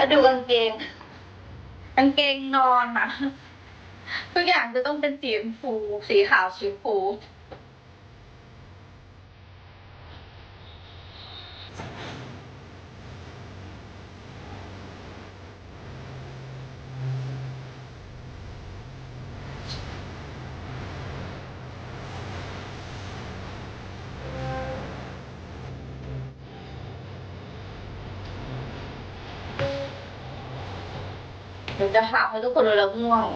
แล้วดูกางเกงกางเกงนอนอะทุกอย่างจะต้องเป็นสีชมพูสีขาวสีชมพู เดี๋ยวจะหาให้ทุกคนดูแล้วง่วง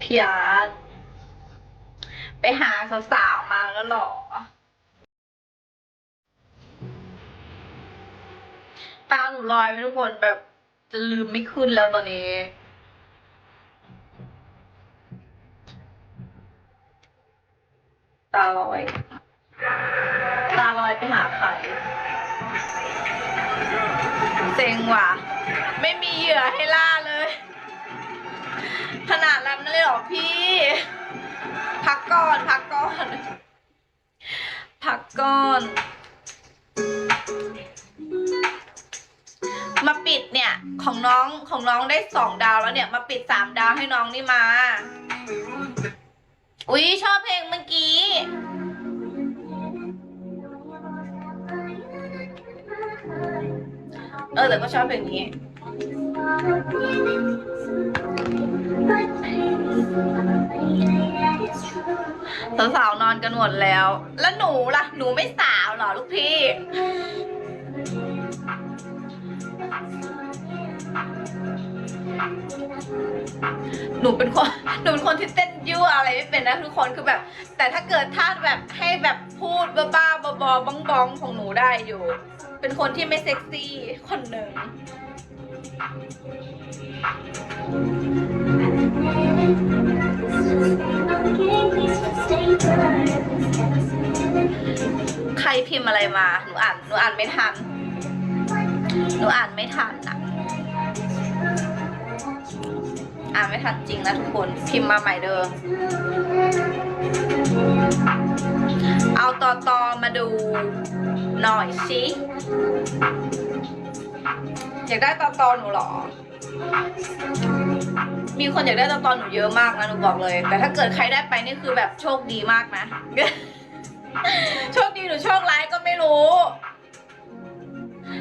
พี่อาร์ตไปหาสาวๆมาแล้วเหรอ ตาหนูลอยไปทุกคนแบบจะลืมไม่ขึ้นแล้วตอนนี้าลอย ตาลอยไปหาใครเซ็งว่ะ ไม่มีเหยื่อให้ล่าเลย ขนาดนั้นเลยเหรอพี่ พักก่อน พักก่อน พักก่อน มาปิดเนี่ย ของน้องของน้องได้สองดาวแล้วเนี่ย มาปิดสามดาวให้น้องนี่มา อุ๊ย ชอบเพลงเมื่อกี้ เออแต่ก็ชอบเพลงนี้ สาวๆนอนกันหมดแล้ว แล้วหนูล่ะ หนูไม่สาวเหรอลูกพี่ หนูเป็นคนหนูเป็นคนที่เต้นยั่วอะไรไม่เป็นนะทุกคนคือแบบ แต่ถ้าเกิดถ้าแบบให้แบบพูดบ้าๆบอๆบ้องบองๆของหนูได้อยู่ เป็นคนที่ไม่เซ็กซี่คนหนึ่งใครพิมพ์อะไรมา หนูอ่านหนูอ่านไม่ทัน หนูอ่านไม่ทันอะ อ่านไม่ทันจริงนะทุกคน พิมพ์มาใหม่เด้อเอาต่อตอมาดูหน่อยสิอยากได้ต่อตอหนูหรอ มีคนอยากได้ต่อตอหนูเยอะมากนะหนูบอกเลย แต่ถ้าเกิดใครได้ไปนี่คือแบบโชคดีมากนะ โชคดีหรือโชคร้ายก็ไม่รู้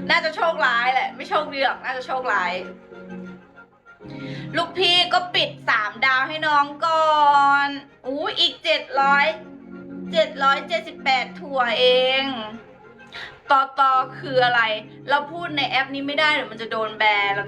น่าจะโชคร้ายแหละ ไม่โชคดีหรอก น่าจะโชคร้าย ลูกพี่ก็ปิดสามดาวให้น้องก่อนอู้อีกเจ็ดร้อยเจ็ดร้อยเจ็ดสิบแปดถั่วเองต่อต่อคืออะไร เราพูดในแอปนี้ไม่ได้เดี๋ยวมันจะโดนแบน